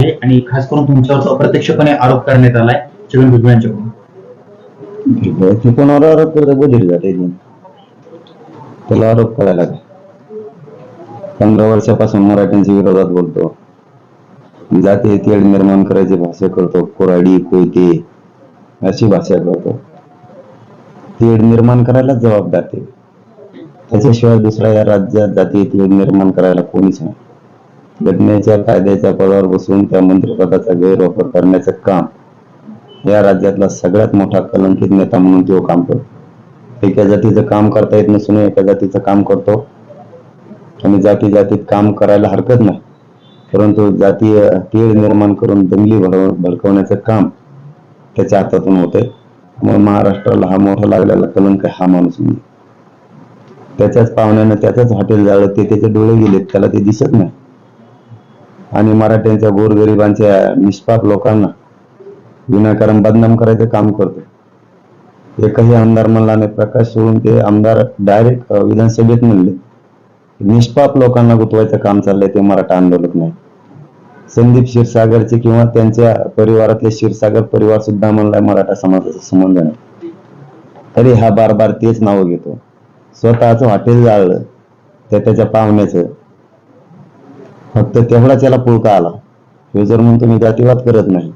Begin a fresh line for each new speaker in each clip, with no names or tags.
आणि खास करून तुमच्यावर अप्रत्यक्षपणे आरोप करण्यात आलाय छगन भुजबळ यांच्याकडून.
कोणावर आरोप करतो बधिर जाते त्याला आरोप करायला पंधरा वर्षापासून मराठ्यांच्या विरोधात बोलतो. जाती तेळ निर्माण करायची भाषा करतो कोराडी कोयते अशी भाषा करतो. तेढ निर्माण करायला जबाबदार ते. त्याच्याशिवाय दुसऱ्या या राज्यात जाती तेढ निर्माण करायला कोणीच नाही. घटनेच्या कायद्याच्या पदावर बसून त्या मंत्रिपदाचा गैरवापर करण्याचं काम या राज्यातला सगळ्यात मोठा कलंकित नेता म्हणून तो काम करतो. एका जातीचं काम करता येत नसून एका जातीचं काम करतो. आणि जाती जातीत काम करायला हरकत नाही. परंतु जातीय तीळ निर्माण करून दंगली भडव भडकवण्याचं काम त्याच्या हातातून होते मग महाराष्ट्राला हा मोठा लागलेला कलंक हा माणूस नाही त्याच्याच पाहुण्यानं त्याच्याच हॉटेल जाळलं ते त्याचे डोळे गेलेत त्याला ते दिसत नाही. आणि मराठ्यांच्या गोरगरिबांच्या निष्पाप लोकांना विनाकारण बदनाम करायचं काम करतो एकही आमदार म्हणला नाही प्रकाश सोडून ते आमदार डायरेक्ट विधानसभेत म्हणले. निष्पाप लोकांना गुतवायचं काम चाललंय ते मराठा आंदोलक नाही. संदीप क्षीरसागरचे किंवा त्यांच्या परिवारातले क्षीरसागर परिवार सुद्धा म्हणलाय मराठा समाजाचा संबंध नाही. तरी हा बार बार तेच नावं घेतो. स्वतःच हॉटेल जाळलं त्या त्याच्या पाहुण्याचं फक्त तेवढा त्याला पुळका आला. ह्यो जर म्हणतो मी जातीवाद करत नाही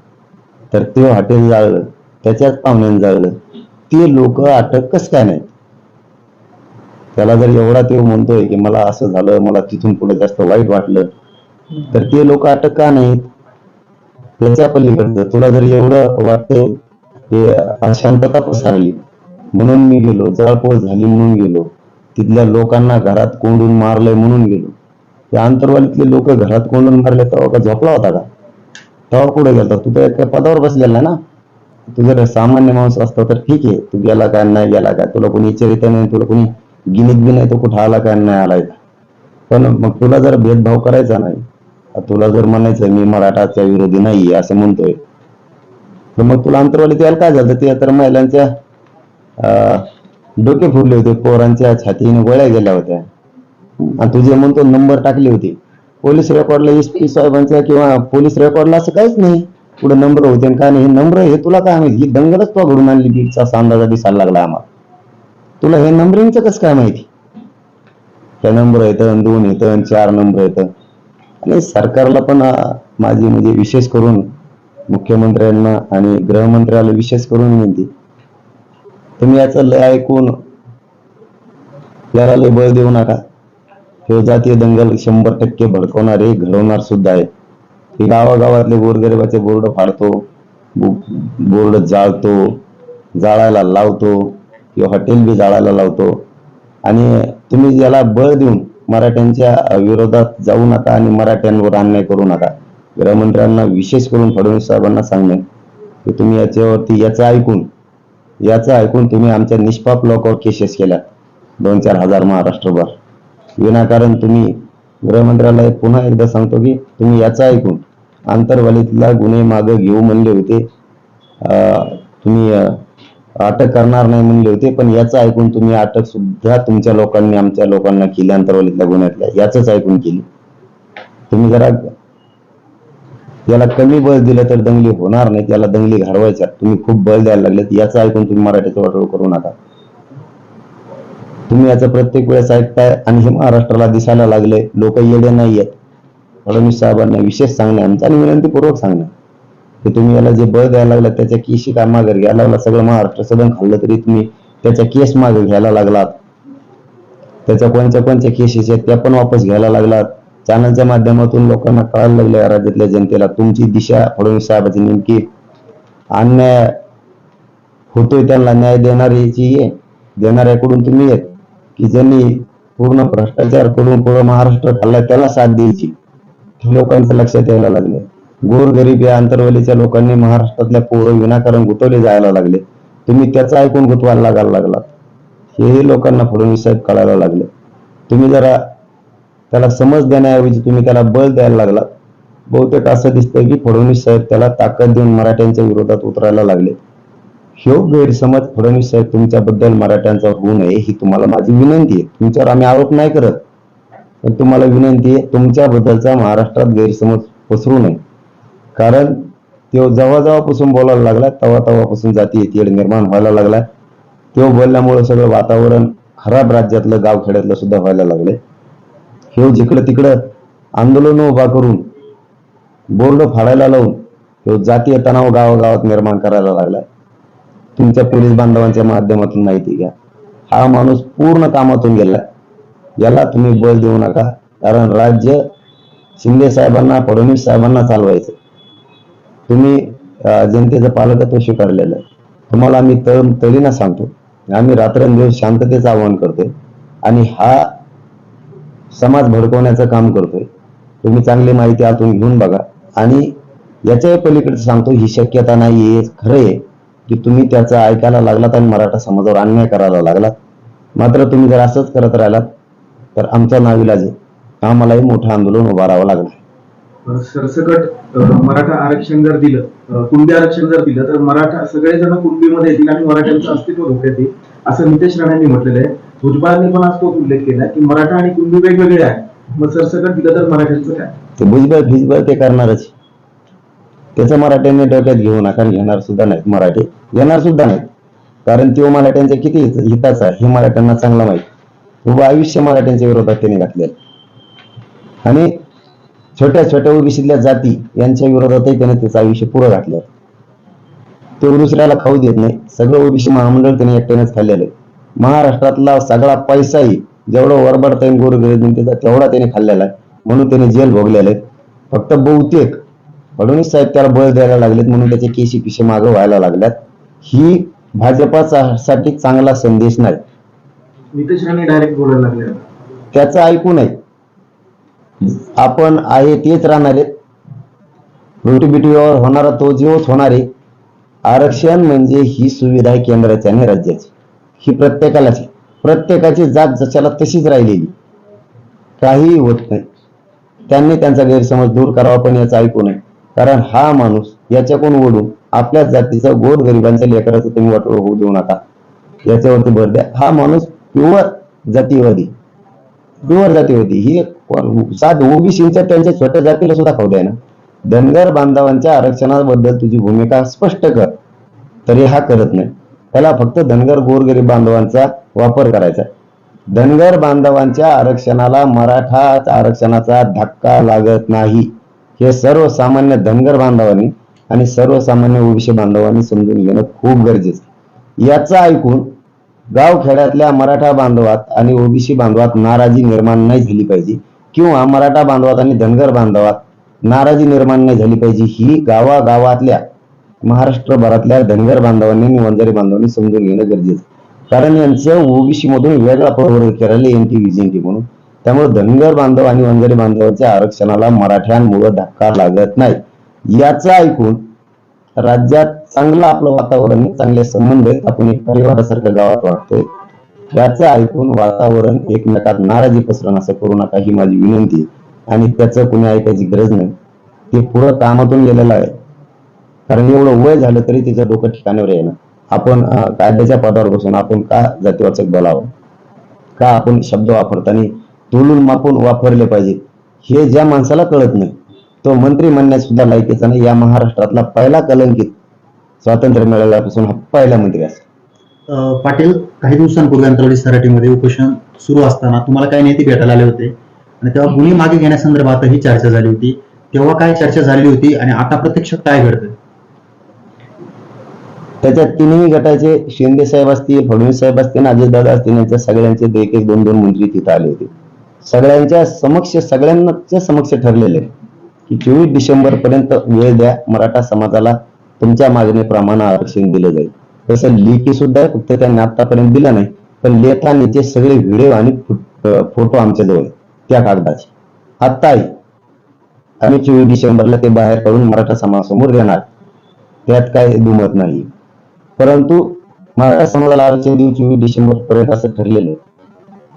तर ते हॉटेल जाळलं त्याच्याच पाहुण्यानं जाळलं. ते लोक अटक कस काय नाहीत? त्याला जर एवढा ते म्हणतोय की मला असं झालं मला तिथून पुढे जास्त वाईट वाटलं तर ते लोक अटक का नाहीत? त्याच्या पलीकडचं तुला जर एवढं वाटतंय की अशांतता पसरली. म्हणून मी गेलो जळपोळ झाली म्हणून गेलो. तिथल्या लोकांना घरात कोंडून मारलंय म्हणून गेलो. त्या अंतरवालीतले लोक घरात कोंडून मारले तेव्हा का झोपला होता का? तेव्हा कुठे गेला तू तर एका पदावर बसलेला ना? तू जर सामान्य माणूस असता तर ठीक आहे. तू गेला काय नाही गेला काय तुला कोणी विचारित नाही तुला कोणी गिनीत बी नाही तो कुठं आला काय नाही आलाय का पण मग तुला जर भेदभाव करायचा नाही तुला जर म्हणायचं मी मराठाच्या विरोधी नाही असं म्हणतोय. तर मग तुला अंतरवाली त्याला काय झालं? ते तर महिलांच्या अं, डोके फुरले होते पोरांच्या छातीने गोळ्या गेल्या होत्या. आणि तुझे म्हणतो नंबर टाकले होते पोलीस रेकॉर्डला एस पी साहेबांचा किंवा पोलीस रेकॉर्डला असं काहीच नाही. पुढे नंबर होते का नाही नंबर हे तुला काय माहिती? ही दंगलच तो घडून आणली की अंदाजा दिसायला लागला आम्हाला. तुला हे नंबरिंगचं कसं काय माहिती? हे नंबर येतं दोन येतं चार नंबर येतं आणि सरकारला पण माझी म्हणजे विशेष करून मुख्यमंत्र्यांना आणि गृहमंत्र्याला विशेष करून विनंती. तुम्ही याचं लय ऐकून याला लय बळ देऊ नका. हे जातीय दंगल शंभर टक्के भडकवणारे घडवणार सुद्धा आहे गावागावातले गोरगरिबाचे बोर्ड फाडतो बोर्ड जाळतो जाळायला लावतो किंवा हॉटेल बी जाळायला लावतो. आणि तुम्ही ज्याला बळ देऊन मराठ्यांच्या विरोधात जाऊ नका आणि मराठ्यांवर अन्याय करू नका. गृहमंत्र्यांना विशेष करून फडणवीस साहेबांना सांगणे की तुम्ही याच्यावरती याचं ऐकून याचं ऐकून तुम्ही आमच्या निष्पाप लोकांवर केसेस केल्या दोन चार हजार महाराष्ट्रभर. विनाकारण तुम्ही गृहमंत्र्याला पुन्हा एकदा सांगतो की तुम्ही याचा ऐकून आंतरवालीतला गुन्हे मागे घेऊ म्हणले होते. तुम्ही अटक करणार नाही म्हणले होते पण याचं ऐकून तुम्ही अटक सुद्धा तुमच्या लोकांनी आमच्या लोकांना केली आंतरवालीतल्या गुन्ह्यातल्या. याच ऐकून केली. तुम्ही जरा याला कमी बळ दिलं तर दंगली होणार नाही त्याला दंगली घडवायच्या तुम्ही खूप बळ द्यायला लागलेत याचं ऐकून तुम्ही मराठीचं वाटोळ करू नका. तुम्ही याचं प्रत्येक वेळेस ऐकताय आणि हे महाराष्ट्राला दिसायला लागले. लोक येडे नाही आहेत फडणवीस साहेबांना विशेष सांगणे आमचं आणि विनंतीपूर्वक सांगणं की तुम्ही याला जे बळ द्यायला लागला त्याच्या केशी का मागे घ्यायला लागला सगळं महाराष्ट्र सदन खाल्लं तरी तुम्ही त्याच्या केस मागे घ्यायला लागलात. त्याच्या कोणत्या कोणत्या केसेस आहेत त्या पण वापस घ्यायला लागलात. चॅनलच्या माध्यमातून लोकांना कळायला लागले राज्यातल्या जनतेला. तुमची दिशा फडणवीस साहेबाची नेमकी अन्याय होतोय त्यांना न्याय देणारीची आहे देणाऱ्याकडून तुम्ही आहेत. की ज्यांनी पूर्ण भ्रष्टाचार करून पूर्ण महाराष्ट्र खाल्ला त्याला साथ द्यायची. लोकांचं लक्षात यायला लागले. गोरगरीब या आंतरवलीच्या लोकांनी महाराष्ट्रातल्या पोरं विनाकारण गुतवले जायला लागले. तुम्ही त्याचं ऐकून गुतवायला लागायला लागलात. हेही लोकांना फडणवीस साहेब कळायला लागले. तुम्ही जरा त्याला समज देण्याऐवजी तुम्ही त्याला बळ द्यायला लागलात. बहुतेक असं दिसतंय की फडणवीस साहेब त्याला ताकद देऊन मराठ्यांच्या विरोधात उतरायला लागले. ह्यो गैरसमज फडणवीस साहेब तुमच्याबद्दल मराठ्यांचा होऊ नये ही तुम्हाला माझी विनंती आहे. तुमच्यावर आम्ही आरोप नाही करत पण तुम्हाला विनंती आहे तुमच्याबद्दलचा महाराष्ट्रात गैरसमज पसरू नये. कारण तो जेव्हा जेव्हापासून बोलायला लागला तेव्हा तेव्हापासून जाती येतील निर्माण व्हायला लागला. तो बोलल्यामुळे सगळं वातावरण खराब राज्यातलं गावखेड्यातलं सुद्धा व्हायला लागले हे जिकडं तिकडं आंदोलन उभा करून बोर्ड फाडायला लावून ह्यो जातीय तणाव गावागावात निर्माण करायला लागला तुमच्या पोलीस बांधवांच्या माध्यमातून माहिती घ्या. हा माणूस पूर्ण कामातून गेला. याला तुम्ही बळ देऊ नका. कारण राज्य शिंदे साहेबांना फडणवीस साहेबांना चालवायचं. तुम्ही जनतेचं पालकत्व स्वीकारलेलं आहे. तुम्हाला आम्ही तळ तळीना सांगतो. आम्ही रात्रंदिवस शांततेचं आवाहन करतोय. आणि हा समाज भडकवण्याचं काम करतोय. तुम्ही चांगली माहिती आतून घेऊन बघा. आणि याच्याही पलीकडे सांगतो ही शक्यता नाही हे खरं आहे की तुम्ही त्याचं ऐकायला लागलात आणि मराठा समाजावर अन्याय करायला लागलात. मात्र तुम्ही जर असंच करत राहिलात तर आमचा नाविलाज आहे. आम्हालाही मोठं आंदोलन उभारावं लागणार.
सरसकट मराठा आरक्षण जर दिलं कुणबी आरक्षण जर दिलं तर मराठा सगळेजण कुणबीमध्ये येतील आणि मराठ्यांचं अस्तित्व धोक्यात येईल असं नितेश राणेंनी म्हटलेलं आहे. भुजबळांनी पण आज तोच उल्लेख केला की मराठा आणि कुणबी वेगवेगळे आहे मग सरसकट दिलं तर मराठ्यांचं काय?
ते भुजबळ फिजबळ ते करणारच. त्याचं मराठ्यांनी डोक्यात घेऊ नका घेणार सुद्धा नाहीत मराठी. घेणार सुद्धा नाहीत. कारण तो मराठ्यांच्या किती हिताचा हे मराठ्यांना चांगलं माहिती. उभं आयुष्य मराठ्यांच्या विरोधात त्यांनी घातले आणि छोट्या छोट्या ओबीसीतल्या जाती यांच्या विरोधातही त्याने त्याचं आयुष्य पुरं घातलं तो दुसऱ्याला खाऊ देत नाही. सगळं ओबीसी महामंडळ त्याने एकट्यानेच खाल्लेलं आहे. महाराष्ट्रातला सगळा पैसाही जेवढं वरबडता येईल गोरगरिबांचा तेवढा त्याने खाल्लेला आहे. म्हणून त्याने जेल भोगलेलं आहे. फक्त बहुतेक फडणवीस साहेब त्याला बळ द्यायला लागलेत म्हणून त्याचे केशी पिशे मागं व्हायला लागल्यात. ही भाजपासाठी चांगला संदेश नाही.
नितेश राणे डायरेक्ट बोलायला लागले.
त्याचं ऐकू नये आपण आहे तेच राहणार आहेत. रोटी बिटीवर होणारा तो जीवच होणार आहे. आरक्षण म्हणजे ही सुविधा आहे केंद्राची आणि राज्याची. ही प्रत्येकालाच प्रत्येकाची जात जशाला तशीच राहिलेली. काहीही होत नाही. त्यांनी त्यांचा गैरसमज दूर करावा पण याचं ऐकू नये कारण हा माणूस याच्याकडून ओढून आपल्याच जातीचं गोर गरिबांच्या लेकराचं तुम्ही वाटोळ होऊ देऊ नका. याच्यावरती भर द्या. हा माणूस प्युअर जातीवादी. प्युअर जातीवादी. ही सात ओबीसीच्या त्यांच्या छोट्या जातीला सुद्धा खाऊ द्या ना. धनगर बांधवांच्या आरक्षणाबद्दल तुझी भूमिका स्पष्ट कर. तरी हा करत नाही. त्याला फक्त धनगर गोरगरीब बांधवांचा वापर करायचा. धनगर बांधवांच्या आरक्षणाला मराठा आरक्षणाचा धक्का लागत नाही. हे सर्वसामान्य धनगर बांधवांनी आणि सर्वसामान्य ओबीसी बांधवांनी समजून घेणं खूप गरजेचं याचं ऐकून गावखेड्यातल्या मराठा बांधवात आणि ओबीसी बांधवात नाराजी निर्माण नाही झाली पाहिजे किंवा मराठा बांधवात आणि धनगर बांधवात नाराजी निर्माण नाही झाली पाहिजे ही गावागावातल्या महाराष्ट्रभरातल्या धनगर बांधवांनी आणि वंजारी बांधवांनी समजून घेणं गरजेचं कारण यांचं ओबीसी मधून वेगळा प्रवर्ग केलेला एनटी विजेंटी म्हणून. त्यामुळे धनगर बांधव आणि वंजारी बांधवांच्या आरक्षणाला मराठ्यांमुळे धक्का लागत नाही. याचं ऐकून राज्यात चांगलं आपलं वातावरण चांगले संबंध आहेत आपण एक परिवारासारखं गावात वाटतोय याचं ऐकून वातावरण एकमेकात नाराजी पसरण असं करू नका ही माझी विनंती आणि त्याचं कुणी ऐकायची गरज नाही. ते पुढं कामातून गेलेलं आहे. कारण एवढं वय झालं तरी तिचं डोकं ठिकाणावर येणं. आपण कायद्याच्या पदावर बसून आपण का जातीवाचक बोलावं? का आपण शब्द वापरताना तोलून मापून वापरले पाहिजे. हे ज्या माणसाला कळत नाही तो मंत्री म्हणण्यात सुद्धा लायकीचा नाही. या महाराष्ट्रातला पहिला कलंकित स्वातंत्र्य मिळाल्यापासून हा पहिला मंत्री असेल.
अं, पाटील काही दिवसांपूर्वी अंतर्वाडी सराटीमध्ये उपोषण सुरू असताना तुम्हाला काही नेते भेटायला आले होते. आणि तेव्हा गुन्हे मागे घेण्यासंदर्भात ही चर्चा झाली होती. तेव्हा काय चर्चा झालेली होती आणि आता प्रत्यक्षात काय घडतंय?
त्याच्यात तिन्ही गटाचे शिंदे साहेब असतील फडणवीस साहेब असतील अजितदादा असतील यांच्या सगळ्यांचे एक एक दोन दोन मंत्री तिथं आले होते. सगळ्यांच्या समक्ष सगळ्यांच्या समक्ष ठरलेले की चोवीस डिसेंबर पर्यंत वेळ द्या मराठा समाजाला तुमच्या मागणीप्रमाणे आरक्षण दिलं जाईल. तसं लेखी सुद्धा फक्त त्यांनी आतापर्यंत दिलं नाही पण लेखानीचे सगळे व्हिडिओ आणि फोटो आमच्याजवळ आहेत, त्या कागदाचे. आत्ताही आम्ही चोवीस डिसेंबरला ते बाहेर काढून मराठा समाजासमोर देणार. त्यात काय दुमत नाही परंतु मराठा समाजाला आरक्षण देऊ चोवीस डिसेंबर पर्यंत असं ठरलेलं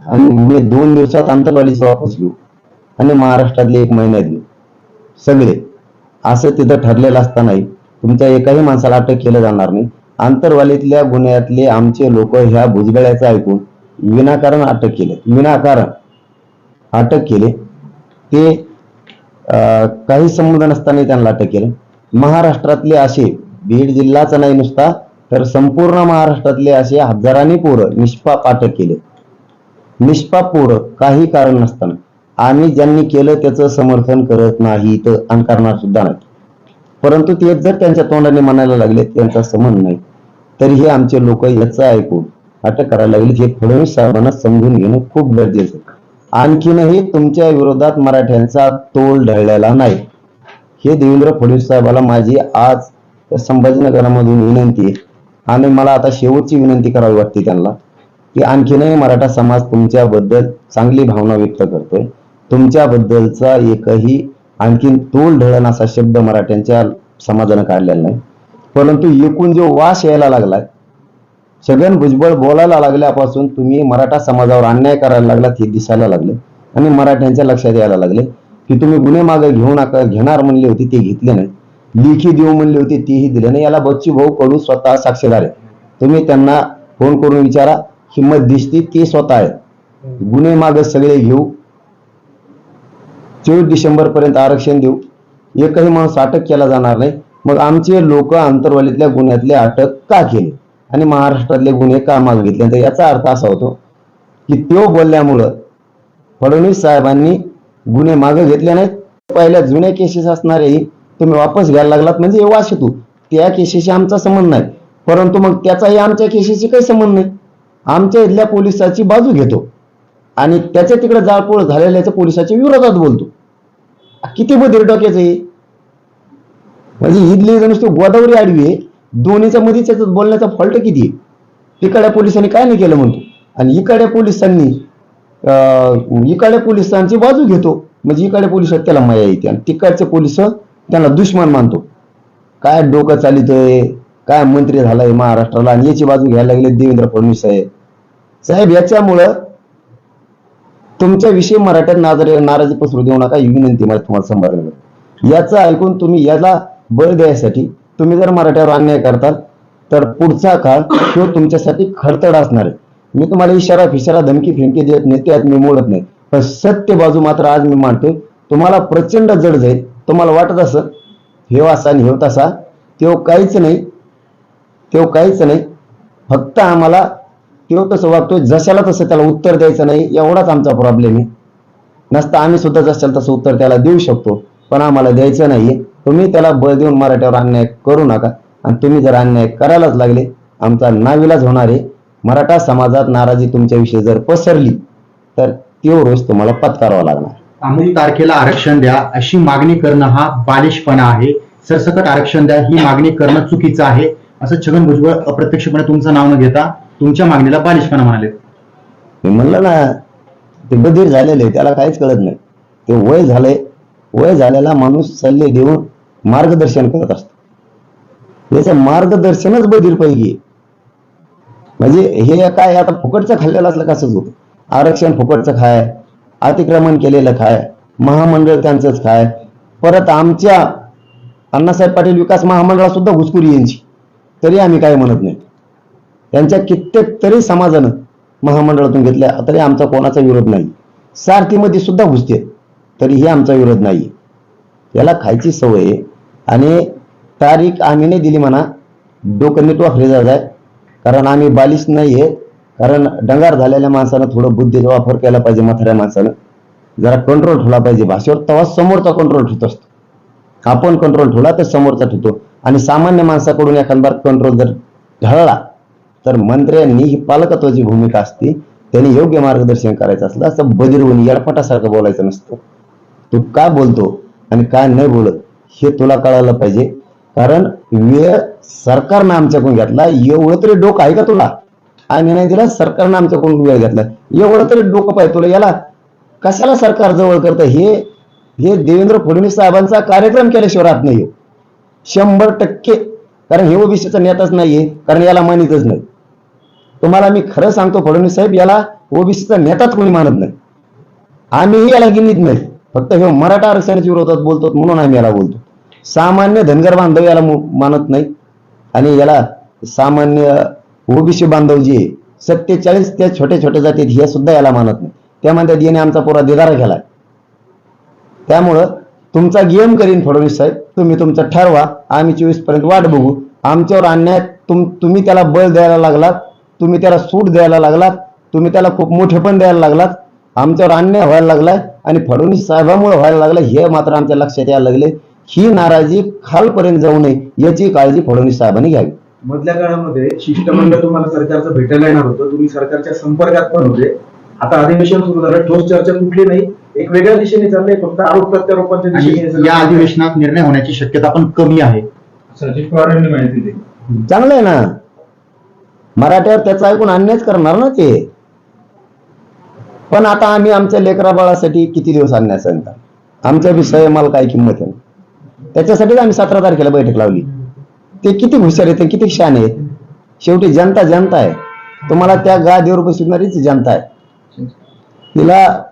आणि मी दोन दिवसात आंतरवालीचा वापस घेऊ आणि महाराष्ट्रातले एक महिन्यात घेऊ सगळे. असं तिथं ठरलेलं असतानाही तुमच्या एकाही माणसाला अटक केलं जाणार नाही. आंतरवालीतल्या गुन्ह्यातले आमचे लोक ह्या भुजबळ्याचं ऐकून विनाकारण अटक केले. विनाकारण अटक केले. ते काही संबंध नसताना त्यांना अटक केलं. महाराष्ट्रातले असे बीड जिल्हाच नाही नुसता तर संपूर्ण महाराष्ट्रातले असे हजारांनी पोरं निष्पाप अटक केले. निष्पाप पोरं काही कारण नसताना आम्ही ज्यांनी केलं त्याचं समर्थन करत नाही तर आणि करणार सुद्धा नाही परंतु ते जर त्यांच्या तोंडाने म्हणायला लागले त्यांचा समज नाही. तरीही आमचे लोक याचं ऐकून अटक करायला लागली. हे फडणवीस साहेबांना समजून घेणं खूप गरजेचं आणखीनही तुमच्या विरोधात मराठ्यांचा तोल ढळलेला नाही. हे देवेंद्र फडणवीस साहेबाला माझी आज संभाजीनगरामधून विनंती आहे. आणि मला आता शेवटची विनंती करावी वाटते त्यांना. की आणखीनही मराठा समाज तुमच्याबद्दल चांगली भावना व्यक्त करतोय. तुमच्याबद्दलचा एकही आणखीन तोल ढळण असा शब्द मराठ्यांच्या समाजानं काढलेला नाही. परंतु एकूण जो वास यायला लागलाय छगन भुजबळ बोलायला लागल्यापासून तुम्ही मराठा समाजावर अन्याय करायला लागलात हे दिसायला लागले. आणि मराठ्यांच्या लक्षात यायला लागले की तुम्ही गुन्हे मागे घेऊ नका घेणार म्हणले होते ते घेतले नाही. लिखी देऊ म्हणले होते तेही दिले नाही. याला बच्ची भाऊ कडू स्वतः साक्षीदार आहे तुम्ही त्यांना फोन करून विचारा. हिंमत दिसती ते स्वतः आहे. गुन्हे मागे सगळे घेऊ. चोवीस डिसेंबर पर्यंत आरक्षण देऊ. एकही माणूस अटक केला जाणार नाही. मग आमचे लोक आंतरवालीतल्या गुन्ह्यातले अटक का केले? आणि महाराष्ट्रातले गुन्हे का मागे घेतले? तर याचा अर्थ असा होतो की तो बोलल्यामुळं फडणवीस साहेबांनी गुन्हे मागे घेतले नाहीत. पहिल्या जुन्या केसेस असणारेही तुम्ही वापस घ्यायला लागलात म्हणजे हे वाश तू त्या केसेसशी आमचा संबंध नाही. परंतु मग त्याचाही आमच्या केसेसशी काही संबंध नाही. आमच्या इथल्या पोलिसाची बाजू घेतो. आणि त्याच्या तिकडे जाळपोळ झालेल्याच्या पोलिसाच्या विरोधात बोलतो. किती बधीर डोक्याचं आहे म्हणजे इथली जण गोदावरी आडवी आहे दोन्हीच्या मध्ये त्याच्यात बोलण्याचा फॉल्ट किती आहे? तिकड्या पोलिसांनी काय नाही केलं म्हणतो. आणि इकड्या पोलिसांनी इकड्या पोलिसांची बाजू घेतो. म्हणजे इकड्या पोलिसात त्याला मया येते आणि तिकडचे पोलीस त्यांना दुश्मन मानतो. काय डोकं चालितोय? काय मंत्री झालाय महाराष्ट्राला? आणि याची बाजू घ्यायला लागले देवेंद्र फडणवीस साहेब. साहेब याच्यामुळं तुमच्याविषयी मराठ्यात नाजरे नाराजी पसरू देऊ नका ही विनंती मला तुम्हाला संभाळणार याचं ऐकून तुम्ही याला बळ द्यायसाठी तुम्ही जर मराठ्यावर अन्याय करताल तर पुढचा काळ तो तुमच्यासाठी खडतड असणार आहे. मी तुम्हाला इशारा फिशारा धमकी फिमकी देत नाही त्यात मी मोडत नाही. पण सत्य बाजू मात्र आज मी मांडतोय. तुम्हाला प्रचंड जड जाईल. तुम्हाला वाटत असं हेव असा आणि हेव तसा तेव्हा काहीच नाही तेव काहीच नाही. फक्त आम्हाला तो कसं वागतोय जशाला तसं त्याला उत्तर द्यायचं नाही एवढाच आमचा प्रॉब्लेम आहे. नसता आम्ही सुद्धा जशाला तसं उत्तर त्याला देऊ शकतो पण आम्हाला द्यायचं नाहीये. तुम्ही त्याला बळ देऊन मराठ्यावर अन्याय करू नका. आणि तुम्ही जर अन्याय करायलाच लागले आमचा नाविलाज होणार आहे. मराठा समाजात नाराजी तुमच्याविषयी जर पसरली तर तो रोज तुम्हाला पत्करावा लागणार.
अमूल तारखेला आरक्षण द्या अशी मागणी करणं हा बालिशपणा आहे. सरसकट आरक्षण द्या ही मागणी करणं चुकीचं आहे. असं छगन भुजबळ अप्रत्यक्षपणे तुमचं नाव न घेता तुमच्या मागणीला बालिशपणा म्हणाले.
मी म्हणलं ना ते बधीर झालेले त्याला काहीच कळत नाही. ते वय झालंय वय झालेला माणूस सल्ले देऊन मार्गदर्शन करत असतो. याचं मार्गदर्शनच बधीर पैकी म्हणजे हे काय आता फुकटचं खाल्लेलं असलं कसंच होतं? आरक्षण फुकटचं खाय अतिक्रमण केलेलं खाय महामंडळ त्यांचंच खाय. परत आमच्या अण्णासाहेब पाटील विकास महामंडळात सुद्धा घुसखोरी यांची. तरी आम्ही काय म्हणत नाही. त्यांच्या कित्येक तरी समाजानं महामंडळातून घेतल्या तरी आमचा कोणाचा विरोध नाही. सारथीमध्ये सुद्धा घुसते तरीही आमचा विरोध नाही. याला खायची सवय आहे. आणि तारीख आम्ही नाही दिली म्हणा डोकं नीट वापरे जाय कारण आम्ही बालिश नाही आहे. कारण डंगार झालेल्या माणसानं थोडं बुद्धीचा वापर केला पाहिजे म्हाताऱ्या माणसानं. जरा कंट्रोल ठेवला पाहिजे. भाषेवर तेव्हा समोरचा कंट्रोल ठेवत असतो. आपण कंट्रोल ठेवला तर समोरचा ठेवतो. आणि सामान्य माणसाकडून एखादा कंट्रोल जर ढळला तर मंत्र्यांनी ही पालकत्वाची भूमिका असते त्यांनी योग्य मार्गदर्शन करायचं असलं असं बदिरवणी यडपटासारखं बोलायचं नसतं. तू काय बोलतो आणि काय नाही बोलत हे तुला कळायला पाहिजे. कारण वेळ सरकारनं आमच्याकडून घेतला एवढं तरी डोकं आहे का तुला? आणि नाही दिला सरकारनं आमच्याकडून वेळ घेतला. एवढं तरी डोकं पाहिजे तुला याला कशाला सरकार जवळ करतं? हे हे देवेंद्र फडणवीस साहेबांचा कार्यक्रम केल्याशिवाय राहत नाही. शंभर टक्के. कारण हे ओबीसीचा नेताच नाहीये कारण याला मानितच नाही. तुम्हाला मी खरं सांगतो फडणवीस साहेब याला ओबीसीचा नेताच कोणी मानत नाही. आम्हीही याला गिनीत नाही. फक्त हे मराठा आरक्षणाच्या विरोधात बोलतो म्हणून आम्ही याला बोलतो सामान्य धनगर बांधव याला मानत नाही. आणि याला सामान्य ओबीसी बांधव जे आहे, सत्तेचाळीस त्या छोट्या छोट्या जातीत हे सुद्धा याला मानत नाही. त्या म्हणतात याने आमचा पुरा दिगारा केलाय. त्यामुळं तुमचा गेम करीन फडणवीस साहेब. तुम्ही तुमचं ठरवा. आम्ही चोवीसपर्यंत वाट बघू. आमच्यावर अन्याय तुम तुम्ही त्याला बळ द्यायला लागलात. तुम्ही त्याला सूट द्यायला लागलात. तुम्ही त्याला खूप मोठे पण द्यायला लागलात. आमच्यावर अन्याय व्हायला लागलाय आणि फडणवीस साहेबांमुळे व्हायला लागलं हे मात्र आमच्या लक्षात यायला लागले. ही नाराजी खालपर्यंत जाऊ नये याची काळजी फडणवीस साहेबांनी घ्यावी.
मधल्या काळामध्ये शिष्टमंडळ तुम्हाला सरकारचं भेटायला येणार होतं. तुम्ही सरकारच्या संपर्कात पण होते. आता अधिवेशन सुरू झालं. ठोस चर्चा कुठली नाही. एक वेगळ्या दिशेने चाललंय फक्त आरोप प्रत्यारोपांच्या दिशेने हे
आणि या अधिवेशनात निर्णय होण्याची शक्यता पण कमी आहे.
सचिन पवार यांनी माहिती दिली.
चांगलं आहे ना? मराठ्यावर त्याचं ऐकून अन्यायच करणार ना ते? पण आता आम्ही आमच्या लेकरा बाळासाठी किती दिवस अन्याय करणार आमच्या विषय मला काय किंमत आहे. त्याच्यासाठीच आम्ही सतरा तारखेला बैठक लावली. ते किती हुशार आहेत ते किती शान आहेत? शेवटी जनता जनता आहे. तुम्हाला त्या गादीवर बसवणारीच जनता आहे. तिला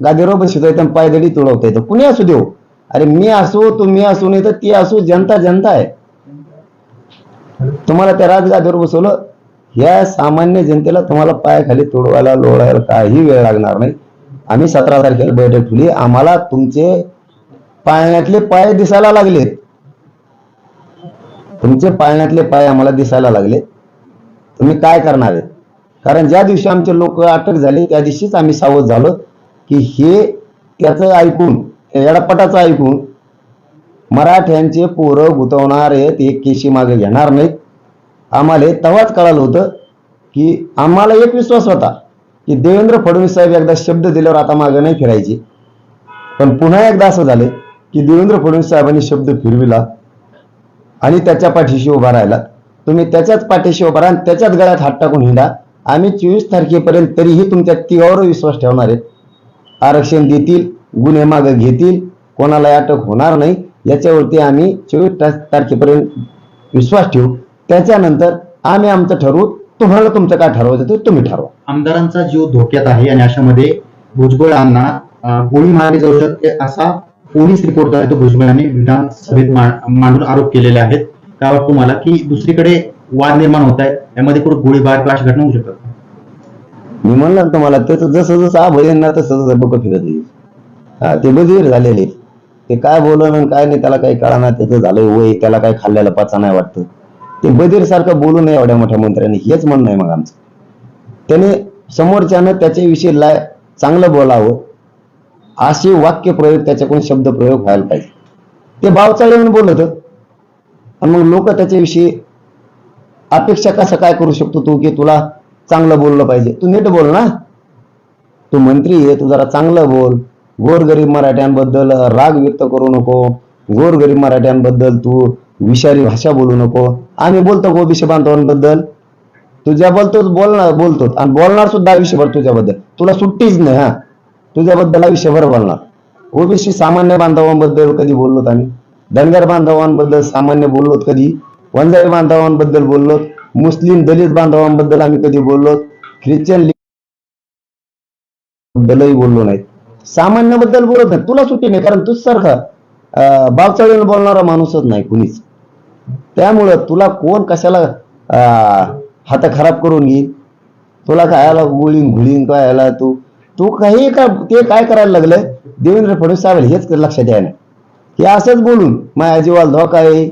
गादीवर बसवता येतं पायदडी तुडवता येतं कुणी असू देऊ? अरे मी असो तुम्ही असू नाही तर ती असू जनता जनता आहे. तुम्हाला त्या राजगादीवर बसवलं या सामान्य जनतेला तुम्हाला पायाखाली तोडवायला लोळायला काही वेळ लागणार नाही. आम्ही सतरा तारखेला बैठक ठेवली. आम्हाला तुमचे पाळण्यातले पाय दिसायला लागले. तुमचे पाळण्यातले पाय आम्हाला दिसायला लागले. तुम्ही काय करणार आहे? कारण ज्या दिवशी आमचे लोक अटक झाले त्या दिवशीच आम्ही सावध झालो. की हे याचं ऐकून एडापटाचं ऐकून मराठ्यांचे पोरं गुतवणार आहेत एक केशी मागे घेणार नाहीत. आम्हाला तेव्हाच कळालं होतं की आम्हाला एक विश्वास होता की देवेंद्र फडणवीस साहेब एकदा शब्द दिल्यावर आता मागे नाही फिरायची. पण पुन्हा एकदा असं झालं की देवेंद्र फडणवीस साहेबांनी शब्द फिरविला आणि त्याच्या पाठीशी उभा राहिला. तुम्ही त्याच्याच पाठीशी उभा राहा त्याच्याच गळ्यात हात टाकून हिंडा. आम्ही चोवीस तारखेपर्यंत तरीही तुमच्या तिघावर विश्वास ठेवणार आहेत आरक्षण देतील गुन्हे मागे घेतील कोणाला अटक होणार नाही याच्यावरती आम्ही चोवीस तारखेपर्यंत विश्वास ठेवू. त्याच्यानंतर आम्ही आमचं ठरवू तुम्हाला तुमचं काय ठरवायचं ते तुम्ही ठरवा.
आमदारांचा जीव धोक्यात आहे आणि अशामध्ये भुजबळांना अं, गोळी मारली जाऊ शकते असा पोलीस रिपोर्ट आहे. तो भुजबळांनी विधानसभेत मांडून आरोप केलेले आहेत. काय वाटतं तुम्हाला की दुसरीकडे वाद निर्माण होत आहे यामध्ये कुठे गोळीबार क्लाश घटना होऊ शकतात
मी म्हणलं ना तुम्हाला त्याचं जसं जसं आ भजन तसं तसं बघ फिरत येईल. हा ते बधीर झालेले ते काय बोलणं आणि काय नाही त्याला काही कळणार त्याचं झालंय वय त्याला काय खाल्ल्याला पचा नाही वाटतं. ते बधीर सारखं बोलू नये एवढ्या मोठ्या मंत्र्यांनी हेच म्हणणं आहे मग आमचं. त्याने समोरच्यानं त्याच्याविषयी लाय चांगलं बोलावं. असे वाक्य प्रयोग त्याच्याकडून शब्द प्रयोग व्हायला पाहिजे. ते भावचाळी म्हणून बोलत आणि मग लोक त्याच्याविषयी अपेक्षा कसं काय करू शकतो तू की तुला चांगलं बोललं पाहिजे. तू नीट बोल ना. तू मंत्री आहे तू जरा चांगलं बोल. गोरगरीब मराठ्यांबद्दल राग व्यक्त करू नको. गोरगरीब मराठ्यांबद्दल तू विषारी भाषा बोलू नको. आम्ही बोलतो ओबीसी बांधवांबद्दल? तुझ्या बोलतोच बोलणार बोलतो आणि बोलणार सुद्धा आयुष्यभर तुझ्याबद्दल. तुला सुट्टीच नाही हा. तुझ्याबद्दल आयुष्यभर बोलणार. ओबीसी सामान्य बांधवांबद्दल कधी बोललोत आम्ही? धनगर बांधवांबद्दल सामान्य बोललोत कधी? वंजारी बांधवांबद्दल बोललोत? मुस्लिम दलित बांधवांबद्दल आम्ही कधी बोललो ख्रिश्चन बद्दलही बोललो नाहीत सामान्याबद्दल बोलत नाही. तुला सुट्टी नाही कारण तूच सारखा अं, बावचाळीनं बोलणारा माणूसच नाही कुणीच. त्यामुळं तुला कोण कशाला अं, हात खराब करून घेईल? तुला खायला गोळीन घुळीन काय याला तू? तू काही का ते काय करायला लागलंय देवेंद्र फडणवीस साहेब हेच लक्षात यायला. हे असंच बोलून माझ्या जीवाला धोका आहे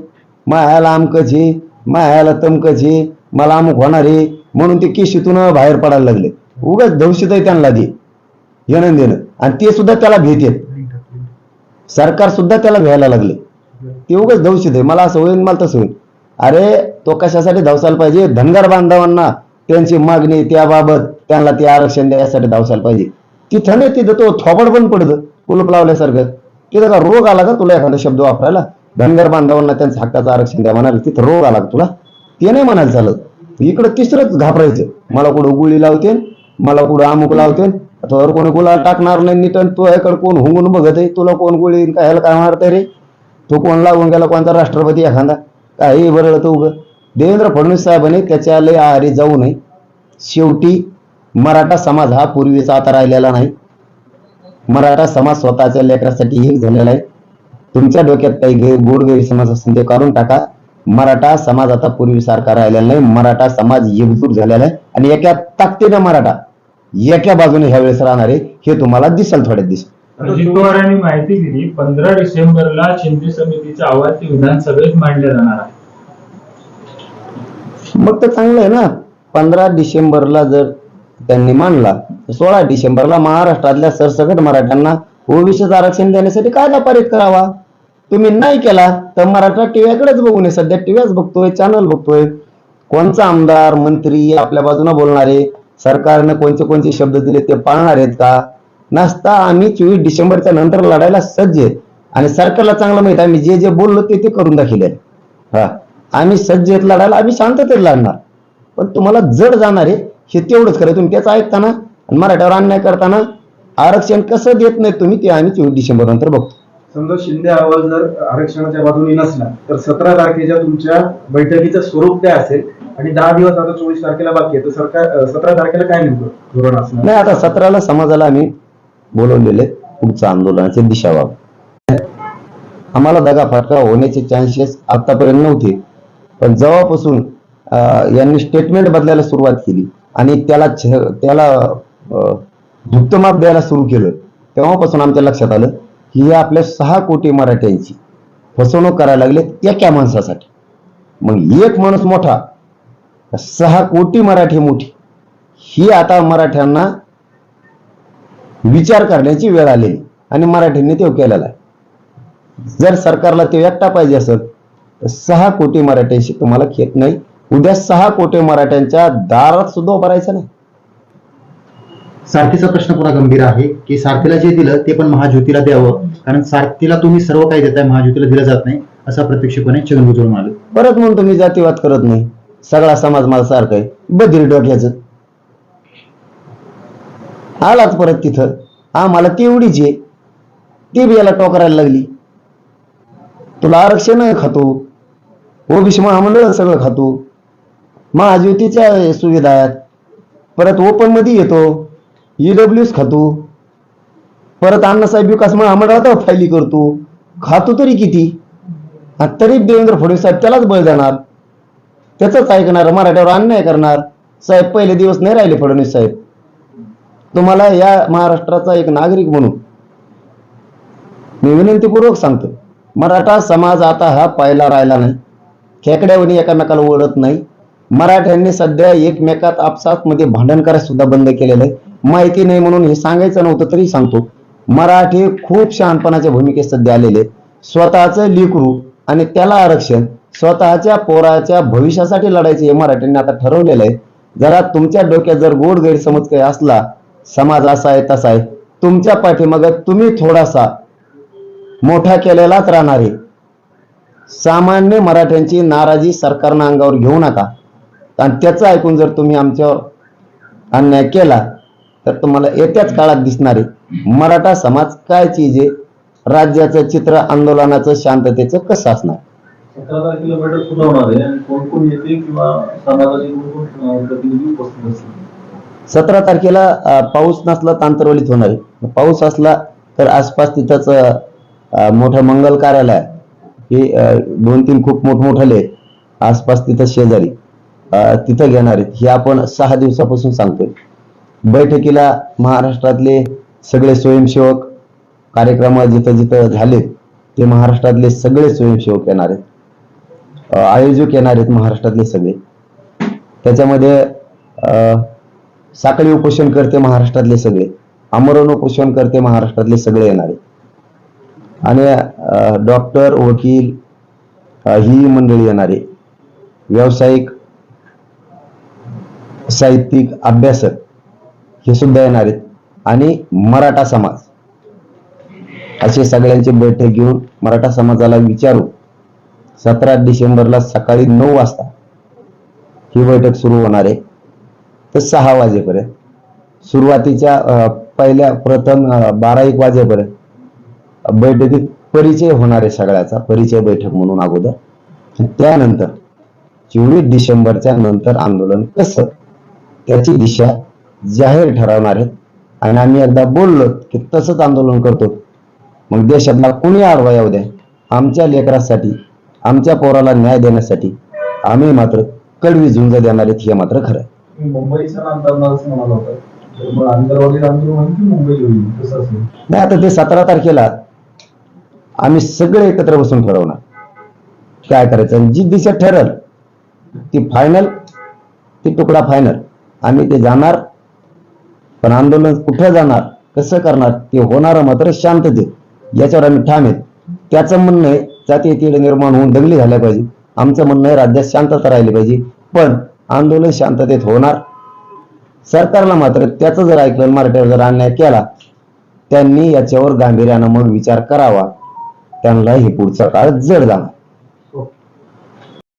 मायाला आमकच हे मायाला तमकच आहे मला अमुक होणार आहे म्हणून ते केशीतून बाहेर पडायला लागले. उगाच दहशत आहे त्यांना दे. येणं देणं. आणि ते सुद्धा त्याला भेटेल सरकार सुद्धा त्याला भ्यायला लागले. ते उगाच दहशत आहे. मला असं होईल मला तसं होईल अरे तो कशासाठी धावसायला पाहिजे? धनगर बांधवांना त्यांची मागणी त्याबाबत त्यांना ते आरक्षण द्यायसाठी धावसायला पाहिजे. तिथं नाही तिथं तो थोबड पण पडतं. कुलूप लावल्यासारखं. तिथं का रोग आला का? तुला एखादा शब्द वापरायला? धनगर बांधवांना त्यांचं हक्काचं आरक्षण द्या म्हणाल तिथं रोग आला तुला? ते नाही म्हणायला झालं. इकडं तिसरंच घाबरायचं. मला कुठं गुळी लावते मला कुठं अमुक लावते तर कोणी गुला टाकणार नाही निटन तो तू याकडे कोण हुंगून बघत आहे? तुला कोण गुळी काय ह्याला काय मारते रे? तो कोण लागून गेला कोणता राष्ट्रपती एखादा? काही बरं तो उगं. देवेंद्र फडणवीस साहेबांनी त्याच्या लय आहारी जाऊ नये. शेवटी मराठा समाज हा पूर्वीचा आता राहिलेला नाही. मराठा समाज स्वतःच्या लेकरासाठी एक झालेला आहे. तुमच्या डोक्यात काही गे- गोड गैरसमज असेल ते काढून टाका. मराठा समाज आता पूर्वीसारखा राहिलेला नाही. मराठा समाज एकजूट झालेला आहे. आणि एका ताकदीनं मराठा एका बाजूने ह्या वेळेस राहणार आहे हे तुम्हाला दिसेल थोड्यात दिवस.
अजित पवारांनी माहिती दिली पंधरा डिसेंबरला शिंदे समितीचा अहवाल ते विधानसभेत मांडला जाणार आहे.
मग तर चांगलं आहे ना. पंधरा डिसेंबरला जर त्यांनी मांडला सोळा डिसेंबरला महाराष्ट्रातल्या सरसकट मराठ्यांना ओबीसीचं आरक्षण देण्यासाठी कायदा पारित करावा? तुम्ही नाही केला तर मराठा टीव्हीकडेच बघू नये सध्या टीव्हीच बघतोय चॅनल बघतोय. कोणचा आमदार मंत्री आपल्या बाजूने बोलणारे सरकारनं कोणते कोणते शब्द दिले ते पाळणार आहेत का? नसता आम्ही चोवीस डिसेंबरच्या नंतर लढायला सज्ज आहे. आणि सरकारला चांगलं माहीत आम्ही जे जे बोललो ते ते करून दाखिले हा. आम्ही सज्ज आहेत लढायला आम्ही शांततेत लढणार. पण तुम्हाला जड जाणार आहे हे तेवढंच खरं तुम्ही त्याचं ऐकताना मराठ्यावर अन्याय करताना आरक्षण कसं देत नाही तुम्ही ते आम्ही चोवीस डिसेंबर नंतर बघतो.
समजा शिंदे अहवाल जर आरक्षणाच्या बाजूने नसला तर सतरा तारखेच्या तुमच्या बैठकीचं स्वरूप काय असेल? आणि दहा दिवस आता चोवीस तारखेला बाकी आहे तर सरकार सतरा तारखेला काय नेमकं धोरण असणार?
नाही आता सतराला समाजाला आम्ही बोलवलेले पुढचं आंदोलनाची दिशा व्हावं आम्हाला दगा फटका होण्याचे चान्सेस आतापर्यंत नव्हते. पण जेव्हापासून यांनी स्टेटमेंट बदलायला सुरुवात केली आणि त्याला त्याला अं, द्यायला सुरू केलं तेव्हापासून आमच्या लक्षात आलं ही आपल्या सहा कोटी मराठ्यांची फसवणूक करायला लागले एका माणसासाठी. मग एक माणूस मोठा सहा कोटी मराठी मोठी. ही आता मराठ्यांना विचार करण्याची वेळ आलेली आणि मराठ्यांनी तो केलेला आहे. जर सरकारला ते एकटा पाहिजे असेल तर सहा कोटी मराठ्यांशी तुम्हाला खेत नाही. उद्या सहा कोटी मराठ्यांच्या दारात सुद्धा उभारायचं नाही.
सारथीचा प्रश्न पुन्हा गंभीर आहे की सारथीला जे दिलं ते पण महाज्योतीला द्यावं कारण सारथीला तुम्ही सर्व काही देताय महाज्योतीला दिलं जात नाही असा प्रत्यक्षपणे छगन म्हणाले
परत म्हणून तुम्ही जातीवाद करत नाही. सगळा समाज मला सारखा आहे. बधिर डोक्याचं. आलाच परत तिथं. आम्हाला तेवढीच आहे. ती बी याला टोकरायला लागली. तुला आरक्षण खातो. ओबीसी महामंडळ सगळं खातो. महाज्योतीच्या सुविधा आहेत. परत ओपनमध्ये येतो. ईडब्ल्यूच खातो. परत अण्णासाहेब विकास महामंडळात फायली करतो. खातो तरी किती? तरी देवेंद्र फडणवीस साहेब त्यालाच बळ देणार. त्याच ऐकणार मराठ्यावर अन्याय करणार. साहेब पहिले दिवस नाही राहिले फडणवीस साहेब. तुम्हाला या महाराष्ट्राचा एक नागरिक म्हणून मी विनंतीपूर्वक सांगतो मराठा समाज आता हा पाहिला राहिला नाही. खेकड्यावणी एकामेकाला ओढत नाही. मराठ्यांनी सध्या एकमेकात आपसात मध्ये भांडण करायला सुद्धा बंद केलेलं आहे. माहिती नाही म्हणून हे सांगायचं नव्हतं तरी सांगतो. मराठी खूप शहाणपणाच्या भूमिकेत सध्या आलेले आहेत. स्वतःचं लिकरू आणि त्याला आरक्षण स्वतःच्या पोराच्या भविष्यासाठी लढायचं हे मराठ्यांनी आता ठरवलेलं आहे. जरा तुमच्या डोक्यात जर गोड गैरसमज काही असला समाज असा आहे तसा आहे. तुमच्या पाठीमाग तुम्ही थोडासा मोठा केलेलाच राहणार आहे. सामान्य मराठ्यांची नाराजी सरकारनं अंगावर घेऊ नका. आणि त्याचं ऐकून जर तुम्ही आमच्यावर अन्याय केला तर तुम्हाला येत्याच काळात दिसणार मराठा समाज काय चीज आहे? राज्याचं चित्र आंदोलनाचं शांततेचं कसं असणार?
सतरा तारखेला
पाऊस नसला तर आंतरवलीत होणार आहे. पाऊस असला तर आसपास तिथंच मोठं मंगल कार्यालय हे दोन तीन खूप मोठमोठाले आसपास तिथं शेजारी तिथं घेणार आहेत. हे आपण सहा दिवसापासून सांगतोय. बैठकीला महाराष्ट्रातले सगळे स्वयंसेवक कार्यक्रम जिथं जिथं झालेत ते महाराष्ट्रातले सगळे स्वयंसेवक येणार आहेत. आयोजक येणार आहेत महाराष्ट्रातले सगळे. त्याच्यामध्ये साखळी उपोषण करते महाराष्ट्रातले सगळे आमरण उपोषण करते महाराष्ट्रातले सगळे येणारे आणि डॉक्टर वकील ही मंडळी येणारे व्यावसायिक साहित्यिक अभ्यासक हे सुद्धा येणार आहेत. आणि मराठा समाज. असे सगळ्यांची बैठक घेऊन मराठा समाजाला विचारू. सतरा डिसेंबरला सकाळी नऊ वाजता ही बैठक सुरू होणार आहे. तर सहा वाजेपर्यंत. सुरुवातीच्या पहिल्या प्रथम बारा एक वाजेपर्यंत बैठकीत परिचय होणार आहे सगळ्याचा. परिचय बैठक म्हणून अगोदर. त्यानंतर चोवीस डिसेंबरच्या नंतर आंदोलन कसं? त्याची दिशा जाहीर ठरवणार आहेत. आणि आम्ही एकदा बोललो की तसंच आंदोलन करतो. मग देशातला कुणी आडवा येऊ द्या आमच्या लेकरासाठी आमच्या पोराला न्याय देण्यासाठी आम्ही मात्र कडवी झुंज देणार आहेत हे मात्र खरं नाही आता ते सतरा तारखेला आम्ही सगळे एकत्र बसून ठरवणार. काय करायचं? आणि जी दिशा ठरल ती फायनल ती तुकडा फायनल आम्ही ते जाणार पण आंदोलन कुठं जाणार कसं करणार ते होणार मात्र शांततेत याच्यावर आम्ही ठाम आहेत. त्याचं म्हणणं आहे जाती तीड निर्माण होऊन दंगली झाल्या पाहिजे. आमचं म्हणणं आहे राज्यात शांतता राहिली पाहिजे. पण आंदोलन शांततेत होणार. सरकारला मात्र त्याचं जर ऐकलं मराठ्यावर जर अन्याय केला त्यांनी याच्यावर गांभीर्यानं मग विचार करावा. त्यांना हे पुढचा काळ जड जाणार.